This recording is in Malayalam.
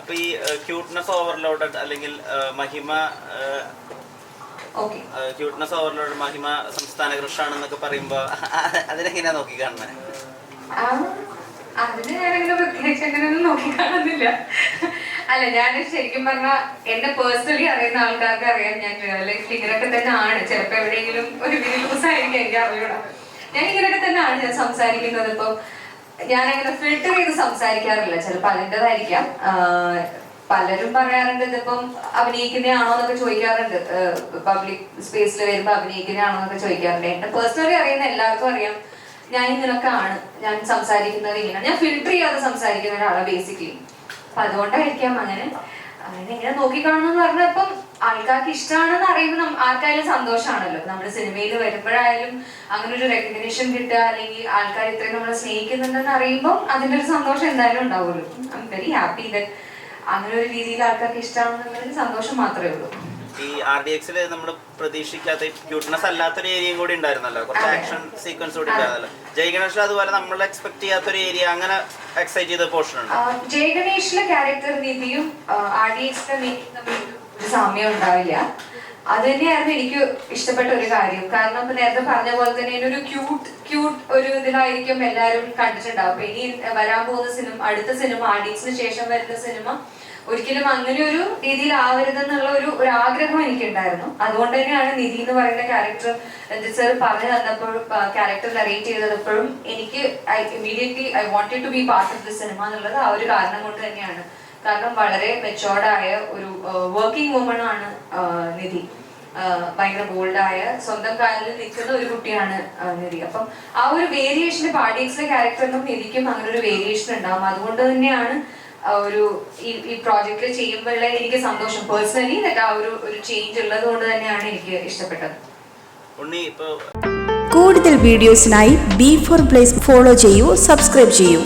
അപ്പൊ ഈ ക്യൂട്ട്നെസ് ഓവർലോഡഡ് അല്ലെങ്കിൽ മഹിമ ക്യൂട്ട്നെസ് ഓവർലോഡ് മഹിമ സംസ്ഥാന കൃഷാണെന്നൊക്കെ പറയുമ്പോ അതിനെങ്ങനെയാ നോക്കി കാണുന്നത് അതിന് ഞാനങ്ങനെ പ്രത്യേകിച്ച് അങ്ങനെയൊന്നും നോക്കിക്കാണുന്നില്ല അല്ല ഞാൻ ശരിക്കും പറഞ്ഞാൽ എന്നെ പേഴ്സണലി അറിയുന്ന ആൾക്കാർക്ക് അറിയാം ഞാൻ ലൈഫ് ഇങ്ങനെയൊക്കെ തന്നെ ആണ് ചിലപ്പോൾ എവിടെയെങ്കിലും ഒരു ലൂസ് ആയിരിക്കും എനിക്ക് അറിയൂടാ ഞാൻ ഇങ്ങനെയൊക്കെ തന്നെ ആണ് ഞാൻ സംസാരിക്കുന്നത്. ഇപ്പം ഞാനങ്ങനെ ഫിൽട്ടർ ചെയ്ത് സംസാരിക്കാറില്ല. ചിലപ്പോൾ അതിന്റെതായിരിക്കാം പലരും പറയാറുണ്ട് ഇതിപ്പം അഭിനയിക്കുന്നതാണോ എന്നൊക്കെ ചോദിക്കാറുണ്ട്. പബ്ലിക് സ്പേസിൽ വരുമ്പോൾ അഭിനയിക്കുന്നതാണോ എന്നൊക്കെ ചോദിക്കാറുണ്ട്. എന്നെ പേഴ്സണലി അറിയുന്ന എല്ലാവർക്കും അറിയാം. ഞാൻ ഇങ്ങനൊക്കെ ആണ് ഞാൻ സംസാരിക്കുന്നത് ഇങ്ങനെ. ഞാൻ ഫിൽട്ടർ ചെയ്യാതെ സംസാരിക്കുന്ന ഒരാളാണ് ബേസിക്കലി അപ്പൊ അതുകൊണ്ടായിരിക്കാം അങ്ങനെ. അങ്ങനെ ഇങ്ങനെ നോക്കിക്കാണുന്നു പറഞ്ഞപ്പം ആൾക്കാർക്ക് ഇഷ്ടമാണെന്ന് അറിയുമ്പോൾ ആൾക്കാരിലും ആർക്കായാലും സന്തോഷമാണല്ലോ നമ്മുടെ സിനിമയിൽ വരുമ്പോഴായാലും അങ്ങനെ ഒരു റെക്കഗ്നേഷൻ കിട്ടുക അല്ലെങ്കിൽ ആൾക്കാർ ഇത്രയും നമ്മളെ സ്നേഹിക്കുന്നുണ്ടെന്ന് അറിയുമ്പോൾ അതിന്റെ ഒരു സന്തോഷം എന്തായാലും ഉണ്ടാവുമല്ലോ. ഐ എം വെരി ഹാപ്പി ദ അങ്ങനെ ഒരു രീതിയിൽ ആൾക്കാർക്ക് ഇഷ്ടമാണെന്നുള്ളൊരു സന്തോഷം മാത്രമേ ഉള്ളൂ. ഈ ആർ ഡി എക്സിൽ നമ്മൾ പ്രതീക്ഷിക്കാത്ത ക്യൂട്ട്നെസ് അല്ലാത്തൊരു ഏരിയയും കൂടി ഉണ്ടായിരുന്നല്ലോ. കുറച്ച്. ആക്ഷൻ സീക്വൻസ് കൂടി ഉണ്ടായിരുന്നല്ലോ. ജയഗണേഷ് അതുപോലെ നമ്മൾ എക്സ്പെക്ട് ചെയ്യാത്തൊരു ഏരിയ അങ്ങനെ എക്സൈറ്റ് ചെയ്ത പോർഷൻ ഉണ്ട്? ജയഗണേഷിലെ ക്യാരക്ടർ രീതിയും ആർ ഡി എക്സിലെ സാമ്യം ഉണ്ടാവില്ല അത് തന്നെയായിരുന്നു എനിക്ക് ഇഷ്ടപ്പെട്ട ഒരു കാര്യം. കാരണം ഇപ്പൊ നേരത്തെ പറഞ്ഞ പോലെ തന്നെ ഒരു ക്യൂട്ട് ക്യൂട്ട് ഒരു ഇതിലായിരിക്കും എല്ലാവരും കണ്ടിട്ടുണ്ടാവും. ഇനി വരാൻ പോകുന്ന സിനിമ അടുത്ത സിനിമ ആഡിയൻസിന് ശേഷം വരുന്ന സിനിമ ഒരിക്കലും അങ്ങനെ ഒരു രീതിയിൽ ആവരുതെന്നുള്ള ഒരു ഒരു ആഗ്രഹം എനിക്കുണ്ടായിരുന്നു. അതുകൊണ്ട് തന്നെയാണ് നിധി എന്ന് പറയുന്ന ക്യാരക്ടർ രഞ്ജിത് സർ പറഞ്ഞു തന്നപ്പോഴും ക്യാരക്ടർ നറേറ്റ് ചെയ്തപ്പോഴും എനിക്ക് I immediately I wanted to be part of the cinema എന്നുള്ളത് ആ ഒരു കാരണം കൊണ്ട് തന്നെയാണ്. കാരണം വളരെ മെച്ചോർഡായ ഒരു വർക്കിംഗ് വുമൺ ആണ് നിധി. ഭയങ്കര ബോൾഡായ സ്വന്തം കാലിൽ നിൽക്കുന്ന ഒരു കുട്ടിയാണ് നിധി. അപ്പം ആ ഒരു വേരിയേഷൻ പാർട്ടീസിലെ ക്യാരക്ടറിനും നിധിക്കും അങ്ങനെ ഒരു വേരിയേഷൻ ഉണ്ടാവും. അതുകൊണ്ട് തന്നെയാണ് ഒരു ഈ ഈ പ്രോജക്റ്റിൽ ചെയ്യുമ്പോഴുള്ള എനിക്ക് സന്തോഷം. പേഴ്സണലി ആ ഒരു ഒരു ചേഞ്ച് ഉള്ളത് കൊണ്ട് തന്നെയാണ് എനിക്ക് ഇഷ്ടപ്പെട്ടത്. ഉണ്ണി ഇപ്പൊ കൂടുതൽ വീഡിയോസിനായി ബി ഫോർ പ്ലേസ് ഫോളോ ചെയ്യൂ സബ്സ്ക്രൈബ് ചെയ്യൂ.